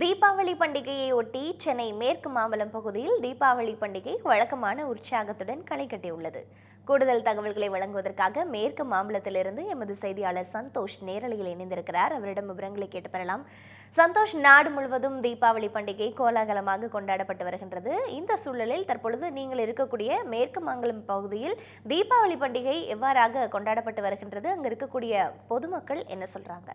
தீபாவளி பண்டிகையை ஒட்டி சென்னை மேற்கு மாம்பலம் பகுதியில் தீபாவளி பண்டிகை வழக்கமான உற்சாகத்துடன் களை கட்டியுள்ளது. கூடுதல் தகவல்களை வழங்குவதற்காக மேற்கு மாம்பலத்திலிருந்து எமது செய்தியாளர் சந்தோஷ் நேரலையில் இணைந்திருக்கிறார். அவரிடம் விவரங்களை கேட்டு பெறலாம். சந்தோஷ் நாடு முழுவதும் தீபாவளி பண்டிகை கோலாகலமாக கொண்டாடப்பட்டு வருகின்றது. இந்த சூழலில் தற்பொழுது நீங்கள் இருக்கக்கூடிய மேற்கு மாங்கலம் பகுதியில் தீபாவளி பண்டிகை எவ்வாறாக கொண்டாடப்பட்டு வருகின்றது? அங்கு இருக்கக்கூடிய பொதுமக்கள் என்ன சொல்றாங்க?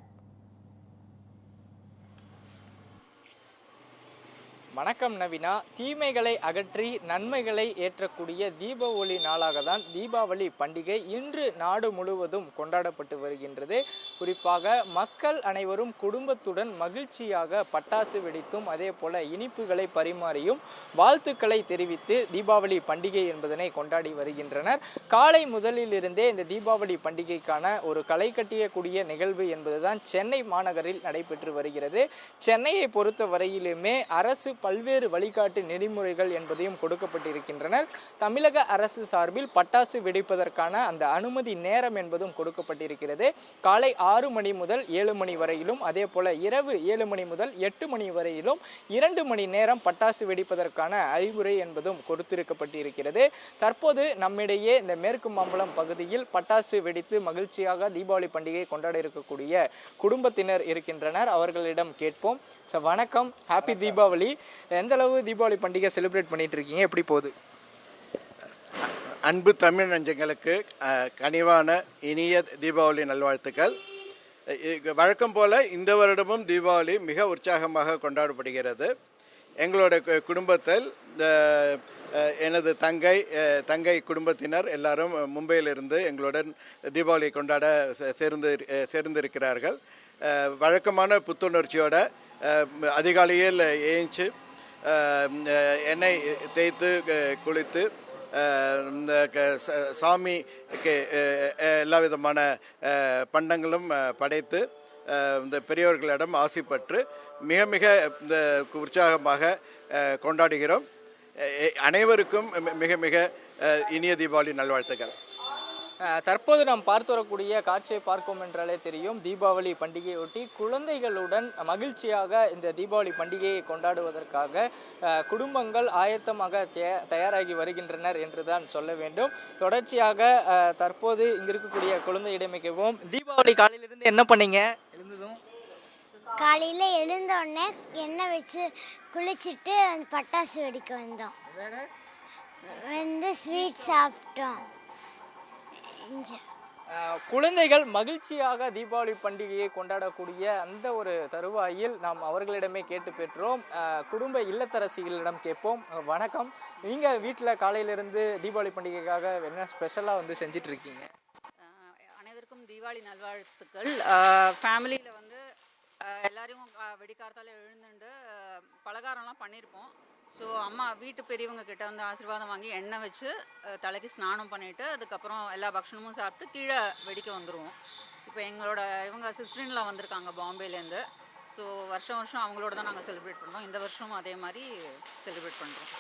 வணக்கம் நவீனா. தீமைகளை அகற்றி நன்மைகளை ஏற்றக்கூடிய தீப ஒளி நாளாக தான் தீபாவளி பண்டிகை இன்று நாடு முழுவதும் கொண்டாடப்பட்டு வருகின்றது. குறிப்பாக மக்கள் அனைவரும் குடும்பத்துடன் மகிழ்ச்சியாக பட்டாசு வெடித்தும் அதே போல இனிப்புகளை பரிமாறியும் வாழ்த்துக்களை தெரிவித்து தீபாவளி பண்டிகை என்பதனை கொண்டாடி வருகின்றனர். காலை முதலிலிருந்தே இந்த தீபாவளி பண்டிகைக்கான ஒரு களை கட்டியக்கூடிய நிகழ்வு என்பதுதான் சென்னை மாநகரில் நடைபெற்று வருகிறது. சென்னையை பொறுத்த வரையிலுமே அரசு பல்வேறு வழிகாட்டு நெறிமுறைகள் என்பதையும் கொடுக்கப்பட்டிருக்கின்றனர். தமிழக அரசு சார்பில் பட்டாசு வெடிப்பதற்கான அந்த அனுமதி நேரம் என்பதும் கொடுக்கப்பட்டிருக்கிறது. காலை ஆறு மணி முதல் ஏழு மணி வரையிலும் அதே போல இரவு ஏழு மணி முதல் எட்டு மணி வரையிலும் இரண்டு மணி நேரம் பட்டாசு வெடிப்பதற்கான அறிவுரை என்பதும் கொடுத்திருக்கப்பட்டிருக்கிறது. தற்போது நம்மிடையே இந்த மேற்கு மாம்பலம் பகுதியில் பட்டாசு வெடித்து மகிழ்ச்சியாக தீபாவளி பண்டிகை கொண்டாட இருக்கக்கூடிய குடும்பத்தினர் இருக்கின்றனர். அவர்களிடம் கேட்போம். வணக்கம். ஹாப்பி தீபாவளி. எந்த அளவு தீபாவளி பண்டிகை செலிப்ரேட் பண்ணிட்டு இருக்கீங்க? எப்படி போகுது? அன்பு தமிழ் நெஞ்சங்களுக்கு கனிவான இனிய தீபாவளி நல்வாழ்த்துக்கள். வழக்கம் போல இந்த வருடமும் தீபாவளி மிக உற்சாகமாக கொண்டாடப்படுகிறது. எங்களோட கு- குடும்பத்தில் எனது தங்கை தங்கை குடும்பத்தினர் எல்லாரும் மும்பையிலிருந்து எங்களுடன் தீபாவளி கொண்டாட சேர்ந்து சேர்ந்திருக்கிறார்கள். வழக்கமான புத்துணர்ச்சியோட அதிகாலையில் ஏஞ்சு எண்ணெய் தேய்த்து குளித்து இந்த க- ச- சாமிக்கு எல்லா விதமான பண்டங்களும் படைத்து இந்த பெரியவர்களிடம் ஆசி மிக மிக இந்த உற்சாகமாக கொண்டாடுகிறோம். அனைவருக்கும் மிக மிக இனிய தீபாவளி நல்வாழ்த்துக்கள். தற்போது நாம் பார்த்து வரக்கூடிய காட்சியை பார்க்கும் என்றாலே தெரியும். தீபாவளி பண்டிகையொட்டி குழந்தைகளுடன் மகிழ்ச்சியாக இந்த தீபாவளி பண்டிகையை கொண்டாடுவதற்காக குடும்பங்கள் ஆயத்தமாக தயா- தயாராகி வருகின்றனர் என்றுதான் சொல்ல வேண்டும். தொடர்ச்சியாக தற்போது இங்க இருக்கக்கூடிய கேட்போம் தீபாவளி காலையிலிருந்து என்ன பண்ணீங்க? எழுந்ததும்? காலையில் எழுந்த உடனே எண்ணெய் வச்சு குளிச்சுட்டு பட்டாசு வெடிக்க வந்தோம். வந்து ஸ்வீட் சாப்பிட்டோம். குழந்தைகள் மகிழ்ச்சியாக தீபாவளி பண்டிகையை கொண்டாடக்கூடிய அந்த ஒரு தருவாயில் நாம் அவர்களிடமே கேட்டு பெற்றோம். குடும்ப இல்லத்தரசிகளிடம் கேட்போம். வணக்கம். நீங்க வீட்டில் காலையிலிருந்து தீபாவளி பண்டிகைக்காக என்ன ஸ்பெஷலாக வந்து செஞ்சிட்டு இருக்கீங்க அனைவருக்கும் தீபாவளி நல்வாழ்த்துக்கள். ஃபேமிலியில் வந்து எல்லாரையும் வெடிக்காரத்தால எழுந்துண்டு பலகாரம்லாம் பண்ணியிருப்போம் ஸோ அம்மா வீட்டு பெரியவங்க கிட்ட வந்து ஆசீர்வாதம் வாங்கி எண்ணெய் வச்சு தலைக்கு ஸ்நானம் பண்ணிட்டு அதுக்கப்புறம் எல்லா பக்ஷணமும் சாப்பிட்டு கீழே வெடிக்க வந்துடுவோம் இப்போ எங்களோட இவங்க சிஸ்டரின்ல வந்திருக்காங்க பாம்பேலேருந்து. ஸோ வருஷம் வருஷம் அவங்களோட தான் நாங்கள் செலிப்ரேட் பண்ணுறோம் இந்த வருஷமும் அதே மாதிரி செலிப்ரேட் பண்ணுறோம்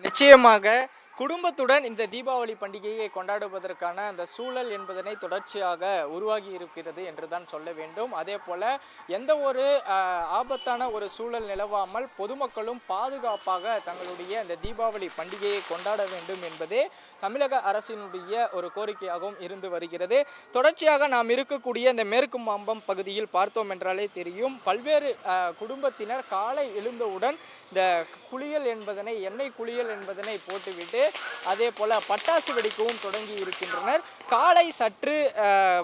நிச்சயமாக குடும்பத்துடன் இந்த தீபாவளி பண்டிகையை கொண்டாடுவதற்கான அந்த சூழல் என்பதனை தொடர்ச்சியாக உருவாகி இருக்கிறது என்று தான் சொல்ல வேண்டும். அதே போல எந்த ஒரு ஆபத்தான ஒரு சூழல் நிலவாமல் பொதுமக்களும் பாதுகாப்பாக தங்களுடைய அந்த தீபாவளி பண்டிகையை கொண்டாட வேண்டும் என்பதே தமிழக அரசினுடைய ஒரு கோரிக்கையாகவும் இருந்து வருகிறது. தொடர்ச்சியாக நாம் இருக்கக்கூடிய இந்த மேற்கு மாம்பம் பகுதியில் பார்த்தோம் என்றாலே தெரியும். பல்வேறு குடும்பத்தினர் காலை எழுந்தவுடன் இந்த குளியல் என்பதனை எண்ணெய் குளியல் என்பதனை போட்டுவிட்டு அதே போல பட்டாசு வெடிக்கவும் தொடங்கி இருக்கின்றனர். காலை சற்று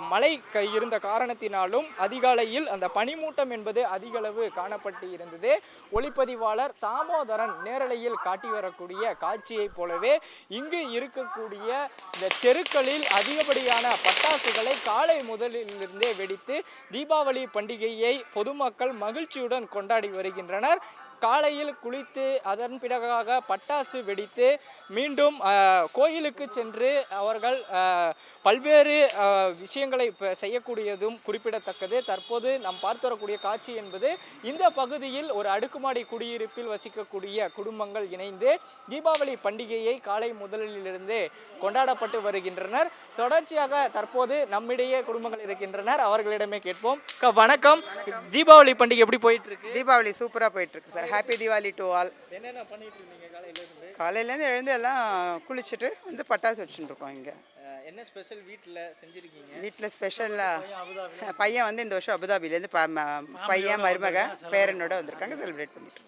மழை க- இருந்த காரணத்தினாலும் அதிகாலையில் அந்த பனிமூட்டம் என்பது அதிகளவு காணப்பட்டு இருந்தது. ஒளிப்பதிவாளர் தாமோதரன் நேரலையில் காட்டி வரக்கூடிய காட்சியைப் போலவே இங்கு இருக்கக்கூடிய இந்த தெருக்களில் அதிகப்படியான பட்டாசுகளை காலை முதலிலிருந்தே வெடித்து தீபாவளி பண்டிகையை பொதுமக்கள் மகிழ்ச்சியுடன் கொண்டாடி வருகின்றனர். காலையில் குளித்து அதன் பிறகாக பட்டாசு வெடித்து மீண்டும் கோயிலுக்கு சென்று அவர்கள் பல்வேறு விஷயங்களை செய்யக்கூடியதும் குறிப்பிடத்தக்கது. தற்போது நாம் பார்த்து வரக்கூடிய காட்சி என்பது இந்த பகுதியில் ஒரு அடுக்குமாடி குடியிருப்பில் வசிக்கக்கூடிய குடும்பங்கள் இணைந்து தீபாவளி பண்டிகையை காலை முதலிலிருந்தே கொண்டாடப்பட்டு வருகின்றனர். தொடர்ச்சியாக தற்போது நம்மிடையே குடும்பங்கள் இருக்கின்றனர். அவர்களிடமே கேட்போம். வணக்கம். தீபாவளி பண்டிகை எப்படி போயிட்டு இருக்கு தீபாவளி சூப்பராக போயிட்டுருக்கு sir. Happy Deepavali to all காலையிலேருந்து எழுந்து எல்லாம் குளிச்சுட்டு வந்து பட்டாசு வச்சுட்டு இருக்கோம் இங்கே. என்ன ஸ்பெஷல் வீட்டில் செஞ்சிருக்கீங்க? வீட்டில் ஸ்பெஷலாக பையன் வந்து இந்த வருஷம் அபுதாபிலேருந்து பையன் மருமக பேரனோட வந்திருக்காங்க செலிப்ரேட் பண்ணிட்டு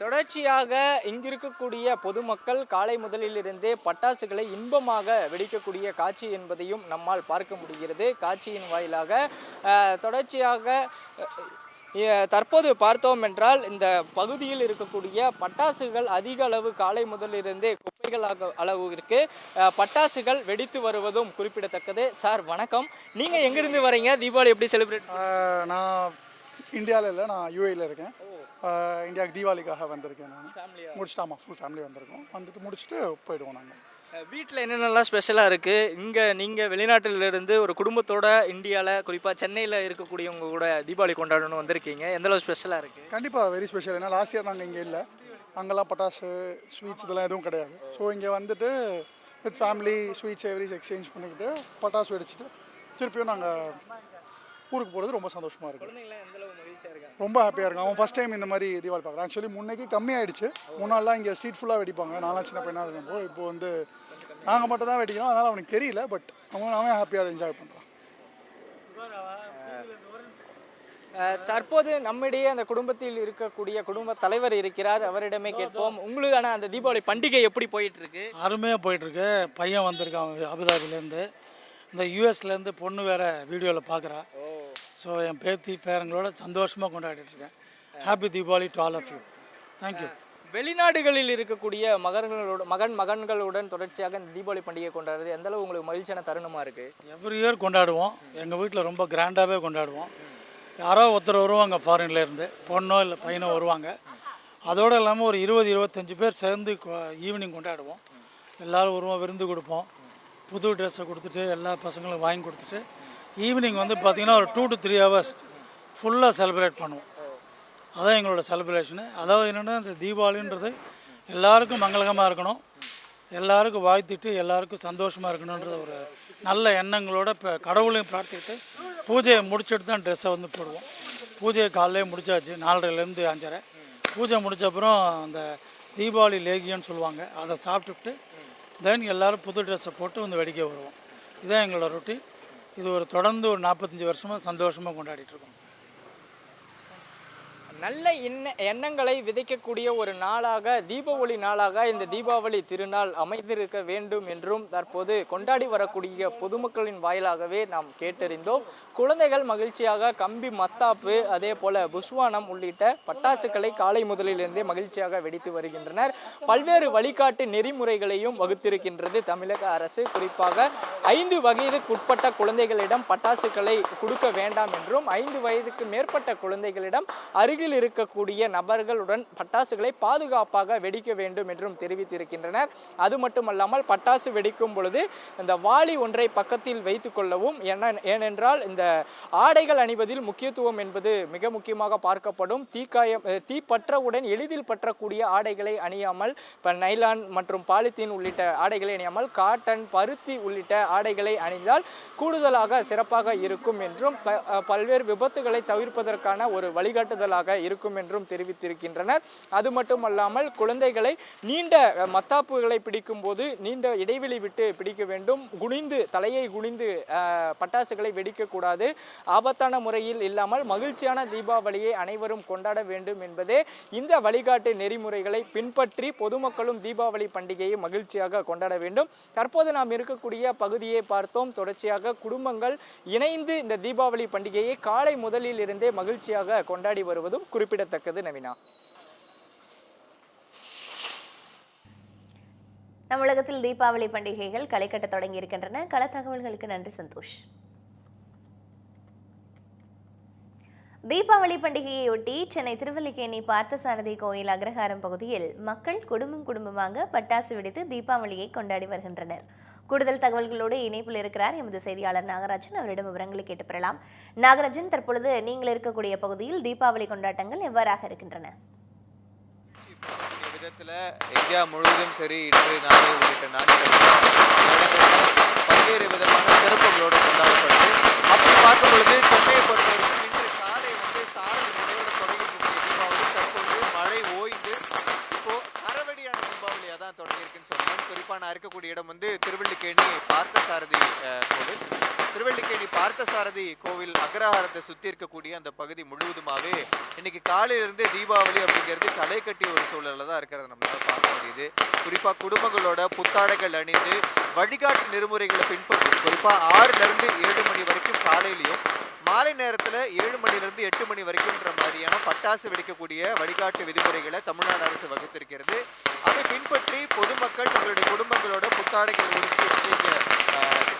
தொடர்ச்சியாக இங்கிருக்கக்கூடிய பொதுமக்கள் காலை முதலிலிருந்தே பட்டாசுகளை இன்பமாக வெடிக்கக்கூடிய காட்சி என்பதையும் நம்மால் பார்க்க முடிகிறது. காட்சியின் வாயிலாக தொடர்ச்சியாக தற்போது பார்த்தோம் என்றால் இந்த பகுதியில் இருக்கக்கூடிய பட்டாசுகள் அதிக அளவு காலை முதலிருந்தே குப்பைகளாக அளவிற்கு அஹ், பட்டாசுகள் வெடித்து வருவதும் குறிப்பிடத்தக்கது. சார் வணக்கம். நீங்க எங்கிருந்து வரீங்க? தீபாவளி எப்படி செலிப்ரேட் நான் இந்தியாவில் இல்லை நான் யூஏயில் இருக்கேன். இந்தியாவுக்கு தீபாவளிக்காக வந்திருக்கேன் நான். முடிச்சுட்டு ஆமாம் ஃபுல் ஃபேமிலி வந்திருக்கோம். வந்துட்டு முடிச்சுட்டு போயிடுவோம் நாங்கள் வீட்டில் என்னென்னலாம் ஸ்பெஷலாக இருக்குது இங்கே நீங்கள் வெளிநாட்டிலிருந்து ஒரு குடும்பத்தோட இந்தியாவில் குறிப்பாக சென்னையில் இருக்கக்கூடியவங்க கூட தீபாவளி கொண்டாடணும்னு வந்திருக்கீங்க. எந்தளவு ஸ்பெஷலாக இருக்குது கண்டிப்பாக வெரி ஸ்பெஷல் ஏன்னா லாஸ்ட் இயர் நாங்கள் இங்கே இல்லை. அங்கெல்லாம் பட்டாசு ஸ்வீட்ஸ் இதெல்லாம் எதுவும் கிடையாது. ஸோ இங்கே வந்துட்டு வித் ஃபேமிலி ஸ்வீட்ஸ் எவரிஸ் எக்ஸ்சேஞ்ச் பண்ணிக்கிட்டு பட்டாசு வெடிச்சிட்டு திருப்பியும் நாங்கள் ஊருக்கு போகிறது ரொம்ப சந்தோஷமாக இருக்காங்க? ரொம்ப ஹாப்பியாக இருக்கும் அவன் ஃபஸ்ட் டைம் இந்த மாதிரி தீபாவளி பார்க்குறான் ஆக்சுவலி முன்னைக்கு கம்மியாயிடுச்சு. முன்னாடிலாம் இங்கே ஸ்ட்ரீட் ஃபுல்லாக வெடிப்பாங்க. நான்லாம் சின்ன பையனாக இருக்கும்போது இப்போ வந்து நாங்கள் மட்டும் தான் வெடிக்கிறோம். அதனால் அவனுக்கு தெரியல பட் அவன் அவன் ஹாப்பியாக என்ஜாய் பண்ணுறான் தற்போது நம்மிடையே அந்த குடும்பத்தில் இருக்கக்கூடிய குடும்ப தலைவர் இருக்கிறார். அவரிடமே கேட்போம். உங்களுக்கான அந்த தீபாவளி பண்டிகை எப்படி போயிட்டு இருக்கு அருமையாக போயிட்டுருக்கு. பையன் வந்திருக்கான் அபுதாபிலேருந்து இந்த யூஎஸ்லேருந்து பொண்ணு வேற வீடியோவில் பார்க்குறா ஸோ என் பேத்தி பேரங்களோட சந்தோஷமாக கொண்டாடிட்டு இருக்கேன் happy Deepavali to all of you thank you வெளிநாடுகளில் இருக்கக்கூடிய மகன்களோட மகன் மகன்களுடன் தொடர்ச்சியாக இந்த தீபாவளி பண்டிகை கொண்டாடுறது எந்த அளவு உங்களுக்கு மகிழ்ச்சியான தருணமாக இருக்குது எவ்ரி இயர் கொண்டாடுவோம். எங்கள் வீட்டில் ரொம்ப கிராண்டாகவே கொண்டாடுவோம். யாரோ ஒருத்தர் வருவாங்க ஃபாரின்ல இருந்து. பொண்ணோ இல்லை பையனோ வருவாங்க. அதோடு இல்லாமல் ஒரு இருபது இருபத்தஞ்சி பேர் சேர்ந்து ஈவினிங் கொண்டாடுவோம். எல்லோரும் வருவோம் விருந்து கொடுப்போம். புது ட்ரெஸ்ஸை கொடுத்துட்டு எல்லா பசங்களும் வாங்கி கொடுத்துட்டு ஈவினிங் வந்து பார்த்திங்கன்னா ஒரு டூ டு த்ரீ ஹவர்ஸ் ஃபுல்லாக செலிப்ரேட் பண்ணுவோம். அதான் எங்களோட செலிப்ரேஷனு அதாவது என்னென்னா இந்த தீபாவளின்றது எல்லாருக்கும் மங்களகமாக இருக்கணும். எல்லாருக்கும் வாழ்த்திட்டு எல்லாருக்கும் சந்தோஷமாக இருக்கணுன்ற ஒரு நல்ல எண்ணங்களோட இப்போ கடவுளையும் பிரார்த்திட்டு பூஜையை முடிச்சுட்டு தான் ட்ரெஸ்ஸை வந்து போடுவோம். பூஜையை காலையிலே முடிச்சாச்சு நாலரைலேருந்து அஞ்சரை. பூஜை முடிச்ச அப்புறம் அந்த தீபாவளி லேகியன்னு சொல்லுவாங்க அதை சாப்பிட்டுட்டு தென் எல்லோரும் புது ட்ரெஸ்ஸை போட்டு வந்து வெடிக்க வருவோம். இதான் எங்களோட ரொட்டீன் இது ஒரு தொடர்ந்து ஒரு நாற்பத்தஞ்சு வருஷமாக சந்தோஷமாக கொண்டாடிட்டு இருக்கோம். நல்ல எண்ண எண்ணங்களை விதைக்கக்கூடிய ஒரு நாளாக தீப ஒளி நாளாக இந்த தீபாவளி திருநாள் அமைந்திருக்க வேண்டும் என்றும் தற்போது கொண்டாடி வரக்கூடிய பொதுமக்களின் வாயிலாகவே நாம் கேட்டறிந்தோம். குழந்தைகள் மகிழ்ச்சியாக கம்பி மத்தாப்பு அதே போல புஷ்வானம் உள்ளிட்ட பட்டாசுகளை காலை முதலிலிருந்தே மகிழ்ச்சியாக வெடித்து வருகின்றனர். பல்வேறு வழிகாட்டு நெறிமுறைகளையும் வகுத்திருக்கின்றது தமிழக அரசு. குறிப்பாக ஐந்து வயதுக்குட்பட்ட குழந்தைகளிடம் பட்டாசுகளை கொடுக்க வேண்டாம் என்றும் ஐந்து வயதுக்கு மேற்பட்ட குழந்தைகளிடம் அருகில் இருக்கக்கூடிய நபர்களுடன் பட்டாசுகளை பாதுகாப்பாக வெடிக்க வேண்டும் என்றும் தெரிவித்திருக்கின்றனர். அது மட்டுமல்லாமல் பட்டாசு வெடிக்கும் பொழுது இந்த வாளி ஒன்றை பக்கத்தில் வைத்துக் கொள்ளவும் ஏனென்றால் இந்த ஆடைகள் அணிவதில் முக்கியத்துவம் என்பது மிக முக்கியமாக பார்க்கப்படும். தீக்காயம் தீ பற்றவுடன் எளிதில் பற்றக்கூடிய ஆடைகளை அணியாமல் இப்போ நைலான் மற்றும் பாலித்தீன் உள்ளிட்ட ஆடைகளை அணியாமல் காட்டன் பருத்தி உள்ளிட்ட ஆடைகளை அணிந்தால் கூடுதலாக சிறப்பாக இருக்கும் என்றும் ப- பல்வேறு விபத்துகளை தவிர்ப்பதற்கான ஒரு வழிகாட்டுதலாக இருக்கும் என்றும் தெரிவித்திருக்கின்றனர். அது மட்டுமல்லாமல் குழந்தைகளை நீண்ட மத்தாப்புகளை பிடிக்கும் போது நீண்ட இடைவெளி விட்டு பிடிக்க வேண்டும். குனிந்து தலையை குனிந்து பட்டாசுகளை வெடிக்கக்கூடாது. ஆபத்தான முறையில் இல்லாமல் மகிழ்ச்சியான தீபாவளியை அனைவரும் கொண்டாட வேண்டும் என்பதே இந்த வழிகாட்டு நெறிமுறைகளை பின்பற்றி பொதுமக்களும் தீபாவளி பண்டிகையை மகிழ்ச்சியாக கொண்டாட வேண்டும். தற்போது நாம் இருக்கக்கூடிய பகுதியை பார்த்தோம். தொடர்ச்சியாக குடும்பங்கள் இணைந்து இந்த தீபாவளி பண்டிகையை காலை முதலில் இருந்தே மகிழ்ச்சியாக கொண்டாடி வருவதும் குறிப்பிடத்தக்கது நவீனா. தமிழகத்தில் தீபாவளி பண்டிகைகள் களை கட்ட தொடங்கி இருக்கின்றன கள தகவல்களுக்கு நன்றி சந்தோஷ். தீபாவளி பண்டிகையையொட்டி சென்னை திருவல்லிக்கேணி பார்த்தசாரதி கோயில் அக்ரஹாரம் பகுதியில் மக்கள் குடும்பம் குடும்பமாக பட்டாசு வெடித்து தீபாவளியை கொண்டாடி வருகின்றனர். கூடுதல் தகவல்களோடு இணைப்பில் இருக்கிறார் எமது செய்தியாளர் நாகராஜன். அவரிடம் விவரங்களை கேட்டு பெறலாம் நாகராஜன் தற்பொழுது நீங்கள் இருக்கக்கூடிய பகுதியில் தீபாவளி கொண்டாட்டங்கள் எவ்வாறாக இருக்கின்றன? விதத்தில் இந்தியா முழுவதும் சரி இன்று நாடு உள்ளிட்ட நாடுகள் பல்வேறு வித சிறப்புகளோடு கொண்டாடப்படுது அப்படி பார்க்கும் பொழுது சென்னையை பொறுத்தவரைக்கும் இன்று காலை வந்து சாரல் மழையோடு தொடங்கியிருக்கக்கூடிய தீபாவளி தற்பொழுது மழை ஓய்ந்து இப்போ சரவெடியான தீபாவளியாக தான் தொடங்கியிருக்குன்னு சொல்லணும் குறிப்பாக நான் இருக்கக்கூடிய இடம் வந்து திருவள்ளிக்கேணி பார்த்தசாரதி அஹ், கோவில் திருவள்ளிக்கேணி பார்த்தசாரதி கோவில் மாவட்டத்தை சுற்றி இருக்கக்கூடிய அந்த பகுதி முழுவதுமாவே இன்னைக்கு காலையிலிருந்தே தீபாவளி அப்படிங்கிறது களை கட்டிய ஒரு சூழலில் தான் இருக்கிறத நம்மளால பார்க்க முடியுது. குறிப்பாக குடும்பங்களோட புத்தாடைகள் அணிந்து வழிகாட்டு நெறிமுறைகளை பின்பற்றி குறிப்பாக ஆறுலேருந்து ஏழு மணி வரைக்கும் காலையிலையும் மாலை நேரத்தில் ஏழு மணிலிருந்து எட்டு மணி வரைக்கும்ன்ற மாதிரியான பட்டாசு வெடிக்கக்கூடிய வழிகாட்டு விதிமுறைகளை தமிழ்நாடு அரசு வகுத்திருக்கிறது. அதை பின்பற்றி பொதுமக்கள் தங்களுடைய குடும்பங்களோட புத்தாடைகள் உடுத்தி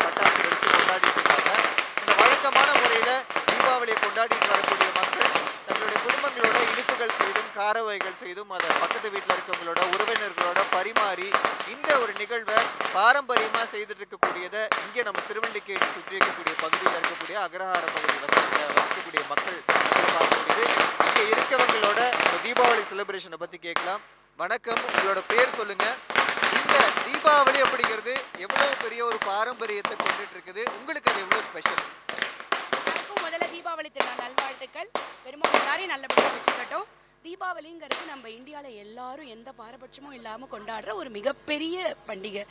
பட்டாசு வெடித்து கொண்டாடி இருக்காங்க. இந்த வழக்கமான முறையில் தீபாவளியை கொண்டாடிட்டு வரக்கூடிய மக்கள் தங்களுடைய குடும்பங்களோட இனிப்புகள் செய்தும் காரவகைகள் செய்தும் அதை பக்கத்து வீட்டில் இருக்கவங்களோட உறவினர்களோட பரிமாறி இந்த ஒரு நிகழ்வை பாரம்பரியமா செய்துட்டு இருக்கக்கூடியதை இங்கே நம்ம திருவள்ளிக்கேணி சுற்றி இருக்கக்கூடிய பகுதியில் இருக்கக்கூடிய அக்ரஹார பகுதி வசிக்கக்கூடிய மக்கள் பார்க்க முடியுது இங்கே இருக்கவங்களோட தீபாவளி செலிப்ரேஷனை பத்தி கேட்கலாம். வணக்கம். உங்களோட பேர் சொல்லுங்க. இந்த தீபாவளி அப்படிங்கிறது எவ்வளவு பெரிய ஒரு பாரம்பரியத்தை கொண்டுட்டு இருக்குது உங்களுக்கு அது எவ்வளவு ஸ்பெஷல் தீபாவளி திருநாள் நல்வாழ்த்துக்கள். பெருமாள் எல்லாரையும் நல்லபடியாக வச்சுக்கட்டும். தீபாவளிங்கிறது நம்ம இந்தியாவில் எல்லாரும் எந்த பாரபட்சமும் இல்லாமல் கொண்டாடுற ஒரு மிகப்பெரிய பண்டிகை.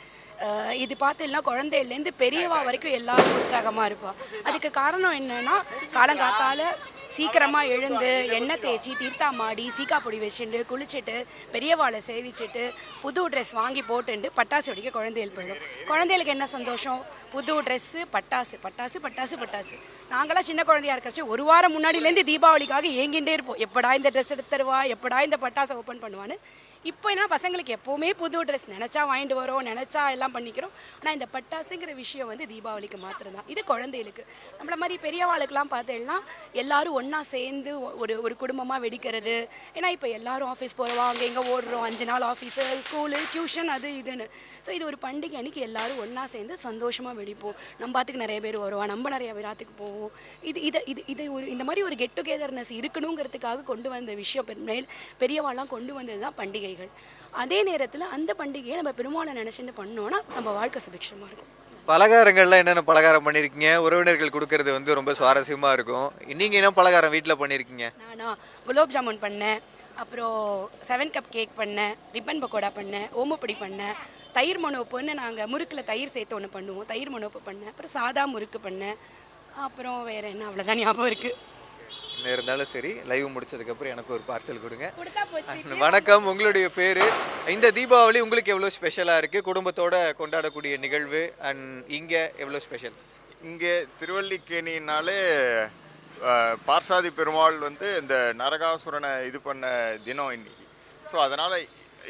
இது இது பார்த்தீங்கன்னா குழந்தையிலேருந்து பெரியவா வரைக்கும் எல்லாரும் உற்சாகமாக இருப்பாள் அதுக்கு காரணம் என்னன்னா காலங்காத்தால சீக்கிரமாக எழுந்து எண்ணெய் தேய்ச்சி தீர்த்தாமாடி சீக்கா பொடி வச்சுட்டு குளிச்சுட்டு பெரியவாளை சேவிச்சுட்டு புது ட்ரெஸ் வாங்கி போட்டுண்டு பட்டாசு வெடிக்க குழந்தைகள் போயிடும். குழந்தைகளுக்கு என்ன சந்தோஷம்? புது ட்ரெஸ்ஸு பட்டாசு பட்டாசு பட்டாசு பட்டாசு. நாங்களாம் சின்ன குழந்தையா இருக்கிறச்சு ஒரு வாரம் முன்னாடிலேருந்து தீபாவளிக்காக ஏங்கிட்டே இருப்போம். எப்படா இந்த ட்ரெஸ் எடுத்து தருவா? எப்படா இந்த பட்டாசை ஓப்பன் பண்ணுவான்னு. இப்போ என்ன பசங்களுக்கு எப்போவுமே புது ட்ரெஸ் நினச்சா வாங்கிட்டு வரோம் நினச்சா எல்லாம் பண்ணிக்கிறோம். ஆனால் இந்த பட்டாசுங்கிற விஷயம் வந்து தீபாவளிக்கு மாத்திரம் தான் இது குழந்தைகளுக்கு. நம்மள மாதிரி பெரியவாளுக்கெல்லாம் பார்த்தேன்னா எல்லாரும் ஒன்றா சேர்ந்து ஒரு ஒரு குடும்பமாக வெடிக்கிறது. ஏன்னா இப்போ எல்லாரும் ஆஃபீஸ் போகிறோம் அங்கே எங்கே ஓடுறோம். அஞ்சு நாள் ஆஃபீஸு ஸ்கூலு டியூஷன் அது இதுன்னு. ஸோ இது ஒரு பண்டிகை அன்னைக்கு எல்லாரும் ஒன்றா சேர்ந்து சந்தோஷமாக வெடிப்போம். நம்ம பாத்துக்கு நிறைய பேர் வருவோம் நம்ம நிறைய விராத்துக்கு போவோம். இது இதை இது இது ஒரு இந்த மாதிரி ஒரு கெட் டுகெதர்னஸ் இருக்கணுங்கிறதுக்காக கொண்டு வந்த விஷயம் பெ- மேல் பெரியவாள்லாம் கொண்டு வந்தது தான் பண்டிகை. பண்டிகைகள். அதே நேரத்தில் அந்த பண்டிகையை நம்ம பெருமாளை நினச்சிட்டு பண்ணோன்னா நம்ம வாழ்க்கை சுபிக்ஷமாக இருக்கும். பலகாரங்கள்லாம் என்னென்ன பலகாரம் பண்ணியிருக்கீங்க உறவினர்கள் கொடுக்கறது வந்து ரொம்ப சுவாரஸ்யமா இருக்கும். நீங்க என்ன பலகாரம் வீட்டில் பண்ணியிருக்கீங்க நானா குலோப் ஜாமுன் பண்ணேன். அப்புறம் செவன் கப் கேக் பண்ணேன். ரிப்பன் பக்கோடா பண்ணேன். ஓமப்பொடி பண்ணேன். தயிர் மொனோப்புன்னு நாங்கள் முறுக்கில் தயிர் சேர்த்து ஒன்று பண்ணுவோம். தயிர் மொனோப்பு பண்ணேன். அப்புறம் சாதா முறுக்கு பண்ணேன். அப்புறம் வேற என்ன? அவ்வளோதான் ஞாபகம் இருக்குது என்ன இருந்தாலும் சரி லைவ் முடிச்சதுக்கப்புறம் எனக்கு ஒரு பார்சல் கொடுங்க. வணக்கம் உங்களுடைய பேர்? இந்த தீபாவளி உங்களுக்கு எவ்வளோ ஸ்பெஷலாக இருக்குது குடும்பத்தோட கொண்டாடக்கூடிய நிகழ்வு அண்ட் இங்கே எவ்வளோ ஸ்பெஷல் இங்கே திருவல்லிக்கேணினாலே அஹ், பார்சாதி பெருமாள் வந்து இந்த நரகாசுரனை இது பண்ண தினம் இன்னைக்கு. ஸோ அதனால்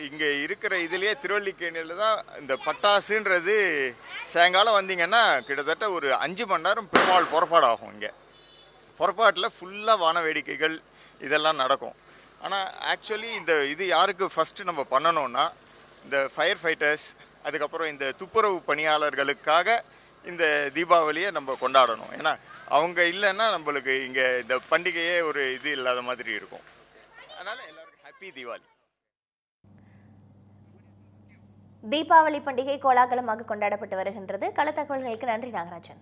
இங்கே இருக்கிற இதுலேயே திருவல்லிக்கேணியில் தான் இந்த பட்டாசுன்றது சாயங்காலம் வந்தீங்கன்னா கிட்டத்தட்ட ஒரு அஞ்சு மணி நேரம் பெருமாள் புறப்பாடு ஆகும் இங்கே. புறப்பாட்டில் ஃபுல்லாக வான வேடிக்கைகள் இதெல்லாம் நடக்கும். ஆனால் ஆக்சுவலி இந்த இது யாருக்கு ஃபஸ்ட்டு நம்ம பண்ணணும்னா இந்த ஃபயர் ஃபைட்டர்ஸ் அதுக்கப்புறம் இந்த துப்புரவு பணியாளர்களுக்காக இந்த தீபாவளியை நம்ம கொண்டாடணும். ஏன்னா அவங்க இல்லைன்னா நம்மளுக்கு இங்கே இந்த பண்டிகையே ஒரு இது இல்லாத மாதிரி இருக்கும். அதனால் எல்லாருக்கும் ஹாப்பி தீபாவளி. தீபாவளி பண்டிகை கோலாகலமாக கொண்டாடப்பட்டு வருகின்றது. கள தகவல்களுக்கு நன்றி நாகராஜன்.